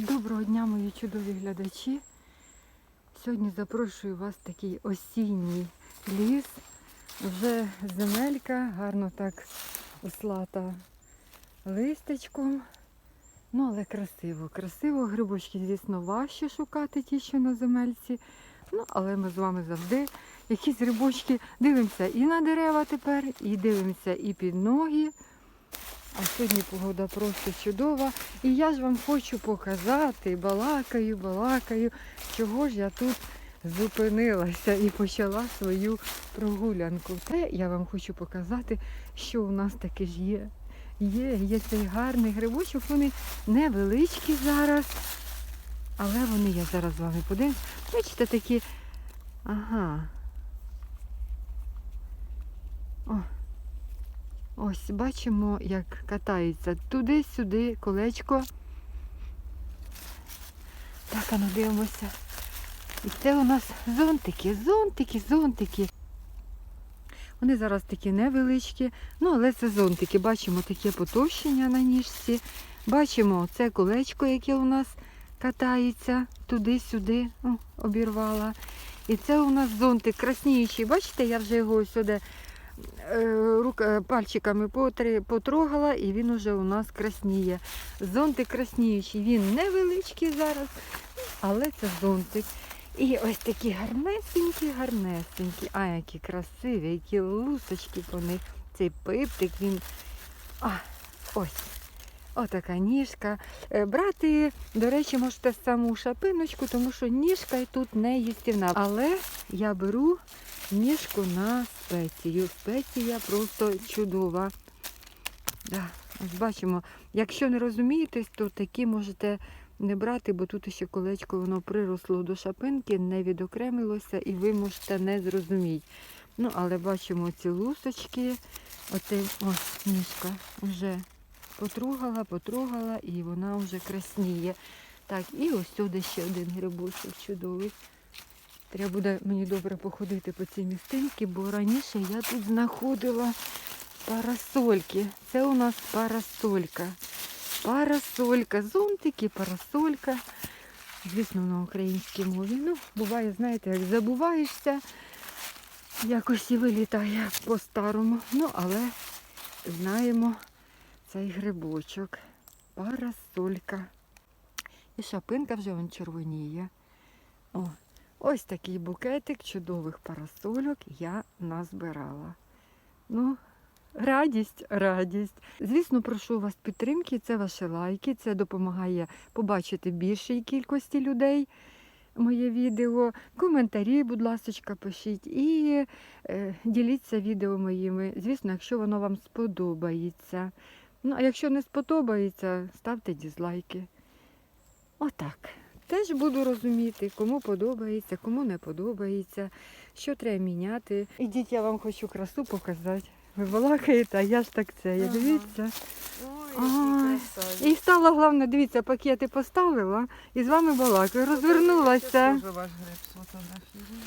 Доброго дня, мої чудові глядачі. Сьогодні запрошую вас в такий осінній ліс. Вже земелька, гарно так услата листечком. Ну, але красиво. Красиво. Грибочки, звісно, важче шукати ті, що на земельці. Ну, але ми з вами завжди якісь грибочки дивимося і на дерева тепер, і дивимося і під ноги. А сьогодні погода просто чудова. І я ж вам хочу показати, балакаю, балакаю, чого ж я тут зупинилася і почала свою прогулянку. Те я вам хочу показати, що у нас таке ж є. Є, є цей гарний грибочок, вони невеличкі зараз. Але вони, я зараз з вами подивлюсь. Бачите, такі. Ага. О, Ось бачимо, як катається туди-сюди колечко. Так, а ну дивимося. І це у нас зонтики, зонтики, зонтики. Вони зараз такі невеличкі, ну але це зонтики. Бачимо таке потовщення на ніжці. Бачимо це колечко, яке у нас катається туди-сюди, обірвала. І це у нас зонтик красніючий. Бачите, я вже його сюди пальчиками потрогала, і він уже у нас красніє. Зонтик красніючий, він невеличкий зараз, але це зонтик. І ось такі гарнесенькі, гарнесенькі. А, які красиві, які лусочки по них. Цей пиптик, він. А, ось. Отака ніжка. Е, Брати, до речі, можете саму шапиночку, тому що ніжка тут не їстівна. Але я беру ніжку на спецію. Спеція просто чудова. Да, бачимо. Якщо не розумієтесь, то такі можете не брати, бо тут ще колечко воно приросло до шапинки, не відокремилося, і ви можете не зрозуміти. Ну, але бачимо ці лусочки. Оце ось ніжка вже потругала, потрогала, і вона вже красніє. Так, і ось сюди ще один грибочок чудовий. Треба буде мені добре походити по цій містинці, бо раніше я тут знаходила парасольки. Це у нас парасолька. Парасолька, зонтики, парасолька. Звісно, на українській мові. Ну, буває, знаєте, як забуваєшся, якось і вилітає по-старому. Ну, але знаємо цей грибочок. Парасолька. І шапинка вже вон червоніє. О, ось такий букетик чудових парасольок я назбирала. Ну, радість, радість. Звісно, прошу вас підтримки, це ваші лайки, це допомагає побачити більшій кількості людей моє відео. Коментарі, будь ласка, пишіть і е, діліться відео моїми. Звісно, якщо воно вам сподобається. Ну, а якщо не сподобається, ставте дізлайки. Отак. Теж буду розуміти, кому подобається, кому не подобається, що треба міняти. Ідіть, я вам хочу красу показати. Ви балакаєте, а я ж так це. Я Ага. дивіться. Ой, Ай. І стала головне, дивіться, пакети поставила і з вами балакаю. Розвернулася. теж ваш гриб.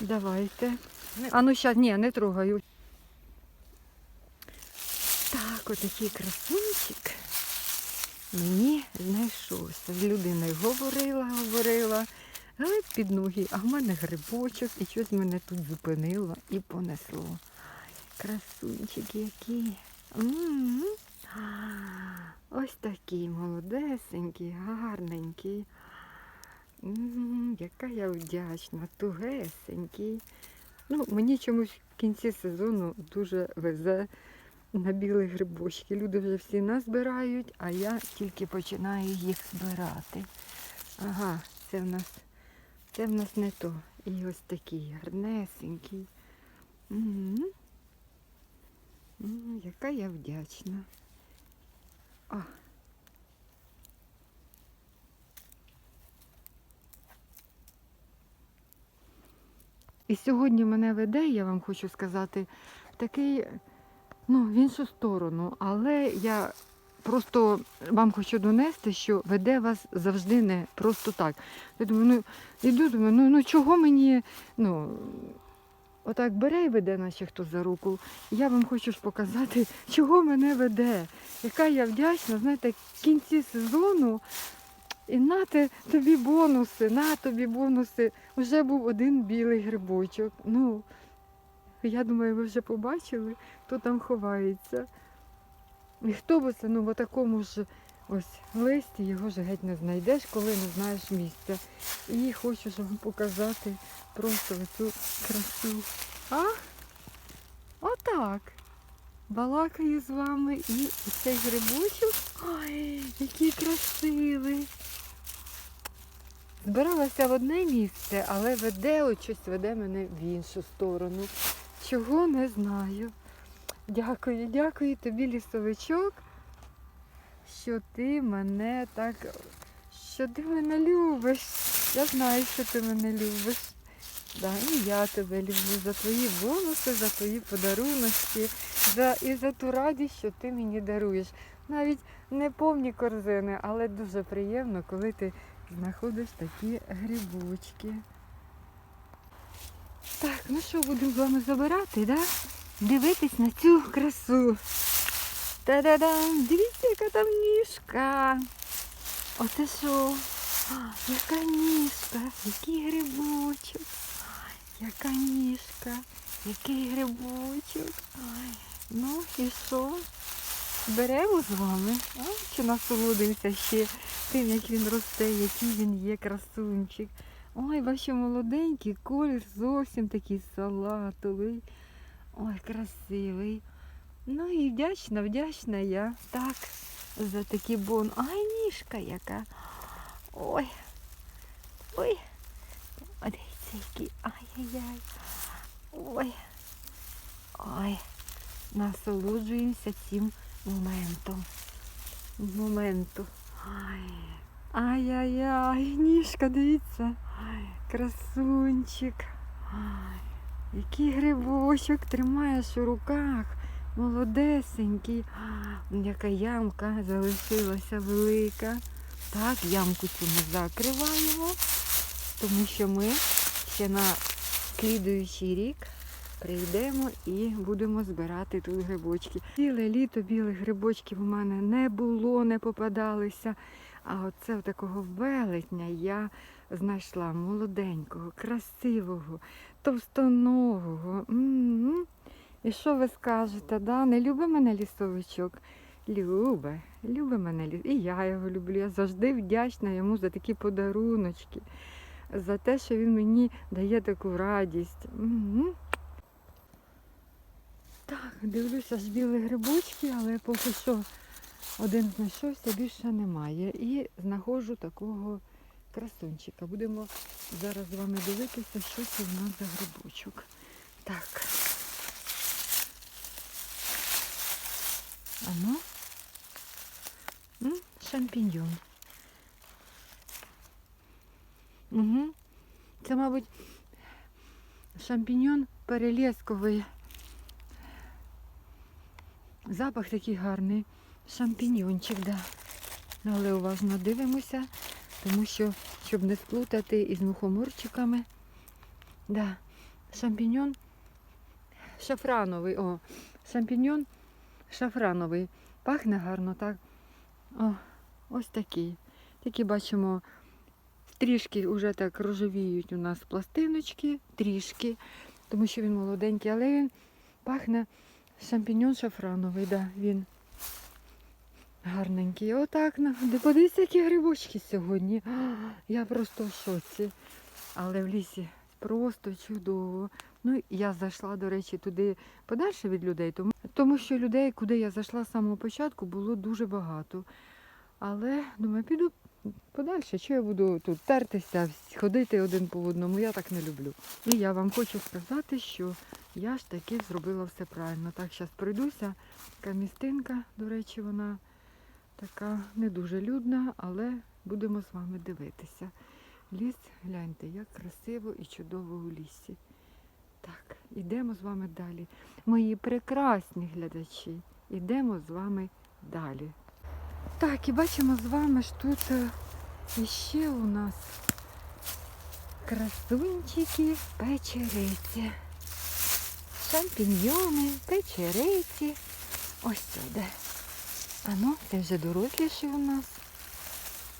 Давайте. Не- А ну щас, ні, не трогаю. Так, отакий красунчик мені знайшовся. З людиною говорила, говорила, але під ноги, а в мене грибочок і щось мене тут зупинило і понесло. Красунчик який. М. А, Ось такий молодесенький, гарненький. М, Яка я вдячна, тугесенький. Ну, мені чомусь в кінці сезону дуже везе на білі грибочки. Люди вже всі назбирають, а я тільки починаю їх збирати. Ага, це в нас, це в нас не то. І ось такий гарнесенький. М. М, Яка я вдячна. А. І сьогодні мене веде, я вам хочу сказати, такий, ну, в іншу сторону. Але я просто вам хочу донести, що веде вас завжди не просто так. Я думаю, ну іду, думаю, ну, ну чого мені, ну, отак бере і веде, наче хто за руку. Я вам хочу ж показати, чого мене веде. Яка я вдячна, знаєте, в кінці сезону І на те тобі бонуси, на тобі бонуси. Вже був один білий грибочок. Ну, я думаю, ви вже побачили, хто там ховається. І хто би це, ну, в такому ж ось листі його ж геть не знайдеш, коли не знаєш місця. І хочу ж вам показати просто цю красу. А? Отак. Балакаю з вами і цей грибочок. Ой, який красивий. Збиралася в одне місце, але веде, от щось веде мене в іншу сторону. Чого не знаю. Дякую, дякую тобі, лісовичок, що ти мене так, що ти мене любиш. Я знаю, що ти мене любиш. Да, і я тебе люблю за твої бонуси, за твої подарунки, за, і за ту радість, що ти мені даруєш. Навіть не повні корзини, але дуже приємно, коли ти знаходиш такі грибочки. Так, ну що, будемо з вами забирати, да? Дивитись на цю красу. Та-да-дам! Дивіться, яка там ніжка. Оце що? Яка ніжка, який грибочок. Яка ніжка, який грибочок. Ну і що? Беремо з вами, а? чи насолодимося ще тим, як він росте, який він є, красунчик. Ой, ваші молоденький колір зовсім такий салатовий. Ой, красивий. Ну і вдячна, вдячна я. Так, за такий бон. Ай, ніжка яка. Ой. Ой. Дивіться, який. Ай-яй-яй. Ой. Ой. Насолоджуємося цим моментом. Моменту. Ай. Ай-яй-яй, ніжка, дивіться. Красунчик. Який грибочок тримаєш у руках. Молодесенький. Яка ямка залишилася велика. Так, ямку цю ми закриваємо, тому що ми ще на слідуючий рік прийдемо і будемо збирати тут грибочки. Ціле літо білих грибочків у мене не було, не попадалися. А оце такого велетня я знайшла молоденького, красивого, товстоногого. М-м-м. І що ви скажете, да? не любить мене лісовичок? Любе, любить мене ліс. І я його люблю. Я завжди вдячна йому за такі подаруночки, за те, що він мені дає таку радість. М-м. Так, дивлюся ж білі грибочки, але поки що один знайшовся, більше немає. І знаходжу такого красунчика. Будемо зараз з вами дивитися, що це в нас за грибочок. Так. Ано. Шампіньйон. Угу. Це, мабуть, шампіньйон перелісковий. Запах такий гарний. Шампіньйончик, да. Ну, Але уважно дивимося, тому що, щоб не сплутати із мухоморчиками. Да. Шампіньйон шафрановий. О, шампіньйон шафрановий. Пахне гарно, так? О, ось такий. Такі бачимо, трішки вже так рожевіють у нас пластиночки, трішки, тому що він молоденький, але він пахне шампіньон шафрановий, да, він гарненький. Отак, де подивіться, які грибочки сьогодні. Я просто в шоці. Але в лісі просто чудово. Ну, я зайшла, до речі, туди подальше від людей, тому, тому що людей, куди я зайшла з самого початку, було дуже багато. Але, думаю, піду подальше, що я буду тут тертися, ходити один по одному, я так не люблю. І я вам хочу сказати, що я ж таки зробила все правильно. Так, зараз пройдуся. Така містинка, до речі, вона така не дуже людна, але будемо з вами дивитися. Ліс, гляньте, як красиво і чудово у лісі. Так, ідемо з вами далі. Мої прекрасні глядачі, ідемо з вами далі. Так, і бачимо з вами ж тут е, іще у нас красунчики печериці. Шампіньйони, печериці. Ось сюди. Ано, це вже доросліші у нас.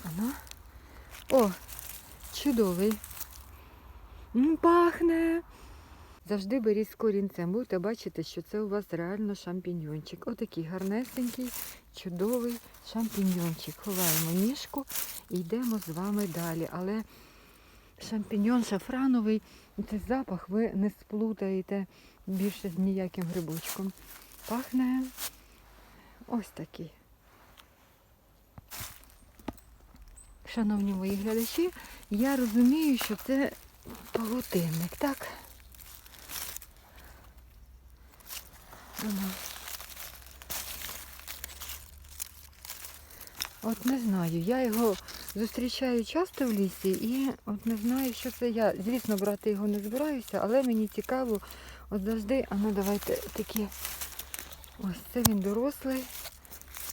Ано. О, чудовий. Пахне. Завжди беріть з корінцем. Будете бачити, що це у вас реально шампіньйончик. Отакий гарнесенький, чудовий шампіньйончик. Ховаємо ніжку і йдемо з вами далі. Але шампіньйон шафрановий, цей запах ви не сплутаєте більше з ніяким грибочком. Пахне ось такий. Шановні мої глядачі, я розумію, що це павутинник, так? От не знаю, я його зустрічаю часто в лісі і от не знаю, що це я. Звісно, брати його не збираюся, але мені цікаво, от завжди, а ну давайте такі. Ось це він дорослий.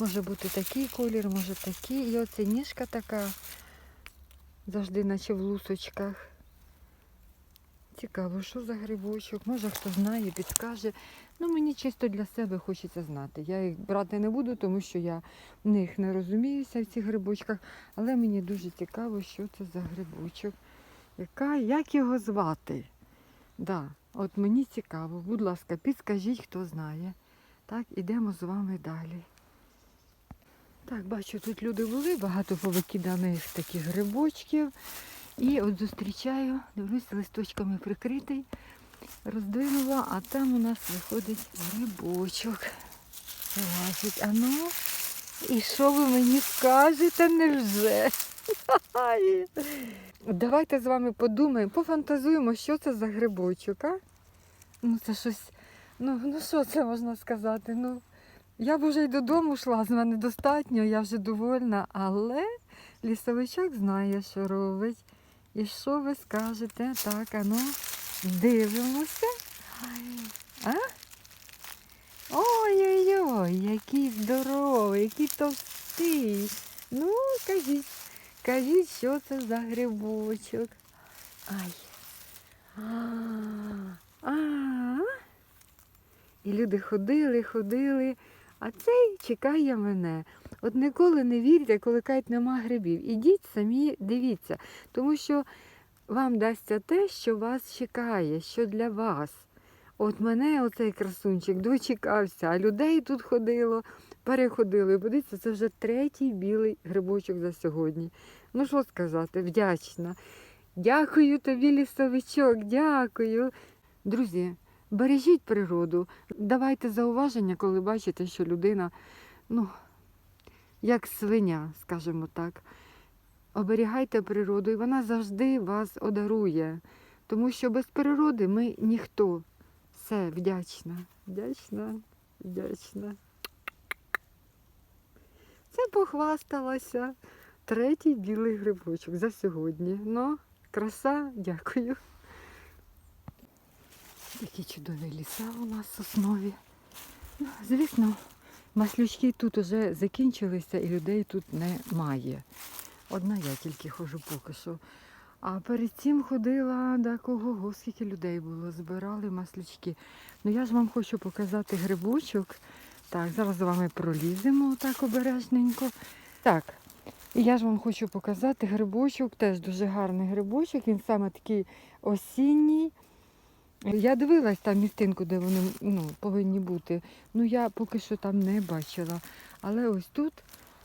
Може бути такий колір, може такий. І оце ніжка така, завжди наче в лусочках. Цікаво, що за грибочок, може хто знає, підскаже. Ну, мені чисто для себе хочеться знати. Я їх брати не буду, тому що я в них не розуміюся в цих грибочках, але мені дуже цікаво, що це за грибочок. Яка, як його звати? Да, от мені цікаво, будь ласка, підскажіть, хто знає. Так, ідемо з вами далі. Так, бачу, тут люди були, багато повикиданих таких грибочків. І от зустрічаю, дивлюсь, листочками прикритий, роздвинула, а там у нас виходить грибочок. Вилазить. А ну, і що ви мені скажете, невже? Ай. Давайте з вами подумаємо, пофантазуємо, що це за грибочок, а? Ну це щось, ну, ну що це можна сказати? Ну, я б вже й додому йшла, з мене достатньо, я вже довольна, але лісовичок знає, що робить. І що ви скажете? Так, а ну, дивимося. А? Ой-ой-ой, який здоровий, який товстий. Ну, кажіть, кажіть, що це за грибочок. Ай. А, а. І люди ходили, ходили, а цей чекає мене. От ніколи не вірте, коли кажуть, нема грибів. Ідіть самі дивіться, тому що вам дасться те, що вас чекає, що для вас. От мене оцей красунчик дочекався, а людей тут ходило, переходило. І подивіться, це вже третій білий грибочок за сьогодні. Ну що сказати, вдячна. Дякую тобі, лісовичок, дякую. Друзі, бережіть природу. Давайте зауваження, коли бачите, що людина, ну, як свиня, скажімо так. Оберігайте природу, і вона завжди вас одарує. Тому що без природи ми ніхто. Все, вдячна, вдячна, вдячна. Це похвасталася. Третій білий грибочок за сьогодні. Ну, краса, дякую. Такі чудові ліса у нас соснові. Ну, звісно, маслючки тут уже закінчилися і людей тут немає. Одна я тільки ходжу поки що. А перед цим ходила, да кого, скільки людей було, збирали маслючки. Ну я ж вам хочу показати грибочок. Так, зараз з вами проліземо так обережненько. Так, і я ж вам хочу показати грибочок, теж дуже гарний грибочок, він саме такий осінній. Я дивилась там містинку, де вони ну, повинні бути. Ну я поки що там не бачила. Але ось тут,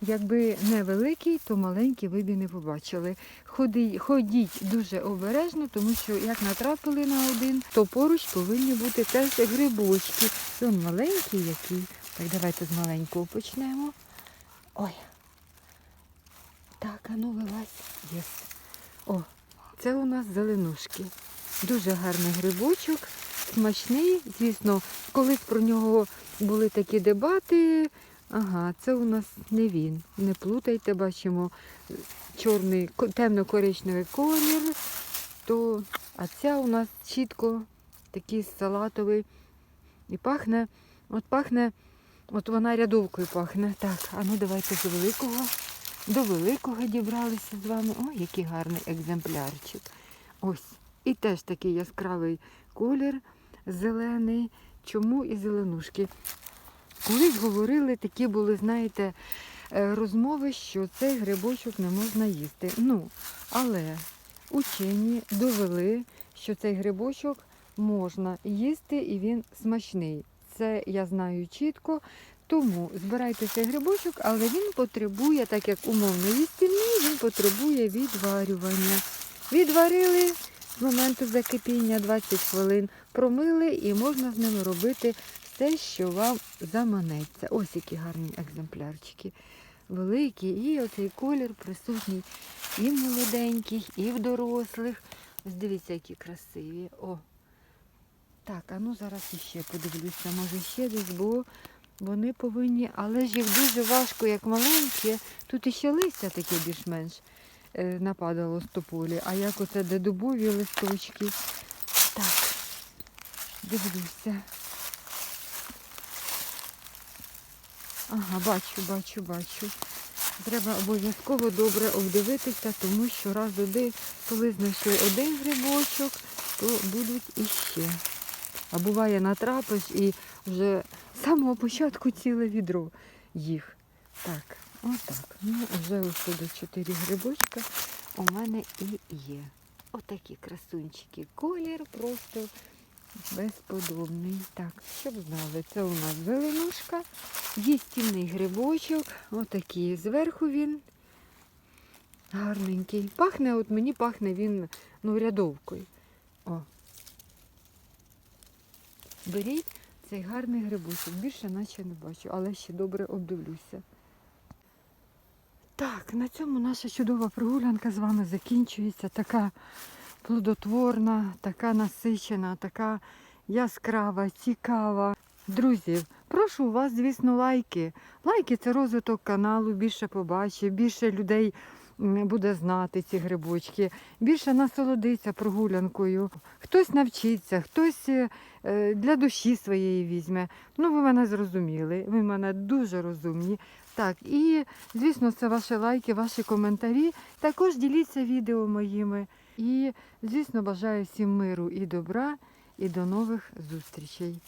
якби невеликий, то маленький ви б і не побачили. Ходи, ходіть дуже обережно, тому що як натрапили на один, то поруч повинні бути теж грибочки. Він маленький який. Так, давайте з маленького почнемо. Ой. Так, а ну вилазь. Єс. О, це у нас зеленушки. Дуже гарний грибочок, смачний. Звісно, колись про нього були такі дебати. Ага, це у нас не він. Не плутайте, бачимо чорний, темно-коричневий колір. То, а ця у нас чітко такий салатовий. І пахне, от пахне, от вона рядовкою пахне. Так, а ну давайте до великого. До великого дібралися з вами. Ой, який гарний екземплярчик. Ось. І теж такий яскравий колір, зелений. Чому і зеленушки? Колись говорили, такі були, знаєте, е, розмови, що цей грибочок не можна їсти. Ну, але учені довели, що цей грибочок можна їсти і він смачний. Це я знаю чітко. Тому збирайте цей грибочок, але він потребує, так як умовно їстівний, він потребує відварювання. Відварили з моменту закипіння 20 хвилин, промили і можна з ними робити все, що вам заманеться. Ось які гарні екземплярчики. Великі, і оцей колір присутній і в молоденьких, і в дорослих. Ось дивіться, які красиві. О. Так, а ну зараз іще подивлюся, може ще десь, бо вони повинні, але ж їх дуже важко, як маленькі. Тут іще листя таке більш-менш нападало з тополі, а як оце де дубові листочки. Так, дивлюся. Ага, бачу, бачу, бачу. Треба обов'язково добре обдивитися, тому що раз один, коли знайшли один грибочок, то будуть іще. А буває натрапиш і вже з самого початку ціле відро їх. Так, отак. Ну, вже ось сюди чотири грибочка у мене і є. Отакі красунчики. Колір просто безподобний. Так, щоб знали, це у нас зеленушка, їстівний грибочок. Отакий. Зверху він гарненький. Пахне, от мені пахне він ну, рядовкою. О. Беріть цей гарний грибочок. Більше наче не бачу, але ще добре обдивлюся. Так, на цьому наша чудова прогулянка з вами закінчується. Така плодотворна, така насичена, така яскрава, цікава. Друзі, прошу у вас, звісно, лайки. Лайки це розвиток каналу, більше побачить, більше людей буде знати ці грибочки, більше насолодиться прогулянкою. Хтось навчиться, хтось е, для душі своєї візьме. Ну, ви мене зрозуміли, ви мене дуже розумні. Так, і звісно, це ваші лайки, ваші коментарі. Також діліться відео моїми. І, звісно, бажаю всім миру і добра, і до нових зустрічей.